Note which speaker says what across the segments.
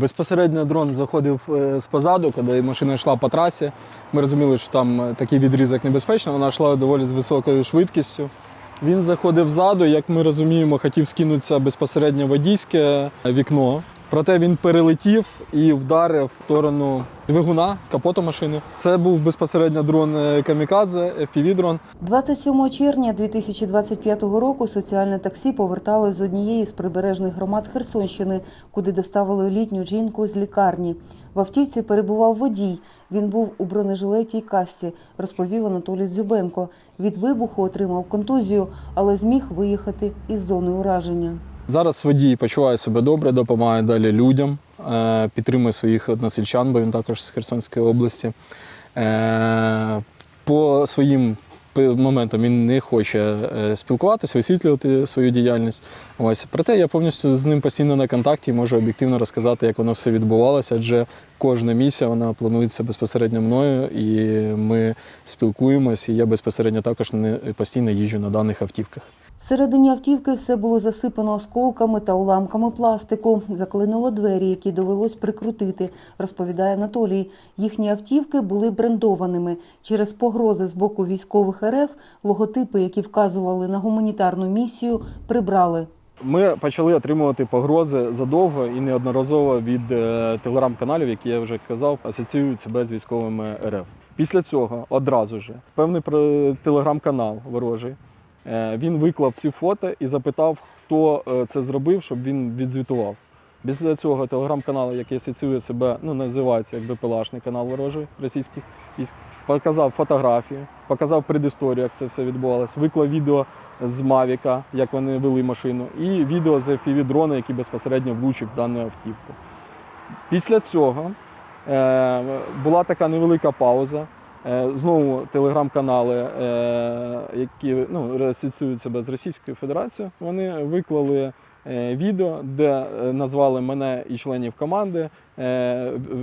Speaker 1: Безпосередньо дрон заходив е, з позаду, коли машина йшла по трасі. Ми розуміли, що там е, такий відрізок небезпечний, вона йшла доволі з високою швидкістю. Він заходив ззаду, як ми розуміємо, хотів скинутися безпосередньо водійське вікно. Проте він перелетів і вдарив в сторону двигуна, капоту машини. Це був безпосередньо дрон е, Камікадзе, FPV-дрон.
Speaker 2: 27 червня 2025 року соціальне таксі повертали з однієї з прибережних громад Херсонщини, куди доставили літню жінку з лікарні. В автівці перебував водій. Він був у бронежилеті касці, розповів Анатолій Дзюбенко. Від вибуху отримав контузію, але зміг виїхати із зони ураження.
Speaker 1: Зараз водій почуває себе добре, допомагає далі людям, е, підтримує своїх односельчан, бо він також з Херсонської області. Е, По своїм моментам він не хоче е, спілкуватися, висвітлювати свою діяльність. Ось. Проте я повністю з ним постійно на контакті і можу об'єктивно розказати, як воно все відбувалося, адже кожна місія вона планується безпосередньо мною, і ми спілкуємось, і я безпосередньо також не постійно їжджу на даних автівках.
Speaker 2: Всередині автівки все було засипано осколками та уламками пластику. Заклинило двері, які довелось прикрутити, розповідає Анатолій. Їхні автівки були брендованими. Через погрози з боку військових РФ логотипи, які вказували на гуманітарну місію, прибрали.
Speaker 1: Ми почали отримувати погрози задовго і неодноразово від е, телеграм-каналів, які я вже казав, асоціюють себе з військовими РФ. Після цього одразу ж певний телеграм-канал ворожий. Е, Він виклав ці фото і запитав, хто е, це зробив, щоб він відзвітував. Після цього телеграм-канал, який асоціює себе, ну називається як БПЛАшний канал ворожий російських військ, показав фотографії, показав предісторію, як це все відбувалося, виклав відео з Мавіка, як вони вели машину, і відео з fpv дрона, який безпосередньо влучив дану автівку. Після цього е, була така невелика пауза. Е, знову телеграм-канали, е, які ну, асоціюють себе з Російською Федерацією, вони виклали е, відео, де назвали мене і членів команди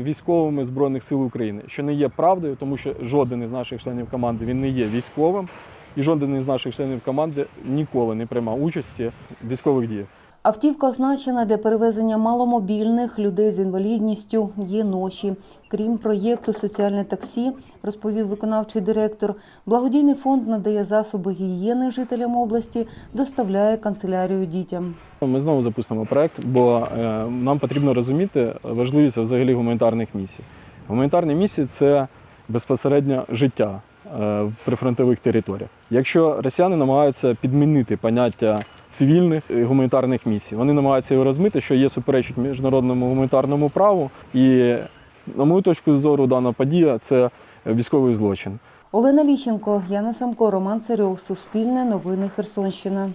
Speaker 1: військовими Збройних сил України, що не є правдою, тому що жоден із наших членів команди він не є військовим, і жоден із наших членів команди ніколи не приймав участі в військових діях.
Speaker 2: Автівка означена для перевезення маломобільних людей з інвалідністю. Є ноші. Крім проєкту Соціальне таксі, розповів виконавчий директор. Благодійний фонд надає засоби гігієни жителям області, доставляє канцелярію дітям.
Speaker 1: Ми знову запустимо проект, бо е, нам потрібно розуміти важливість взагалі гуманітарних місій. Гуманітарні місії це безпосередньо життя е, в прифронтових територіях. Якщо росіяни намагаються підмінити поняття цивільних і гуманітарних місій, вони намагаються його розмити, що є суперечить міжнародному гуманітарному праву. І, на мою точку зору, дана подія це військовий злочин.
Speaker 2: Олена Ліщенко, Яна Самко, Роман Царьов, Суспільне новини Херсонщина.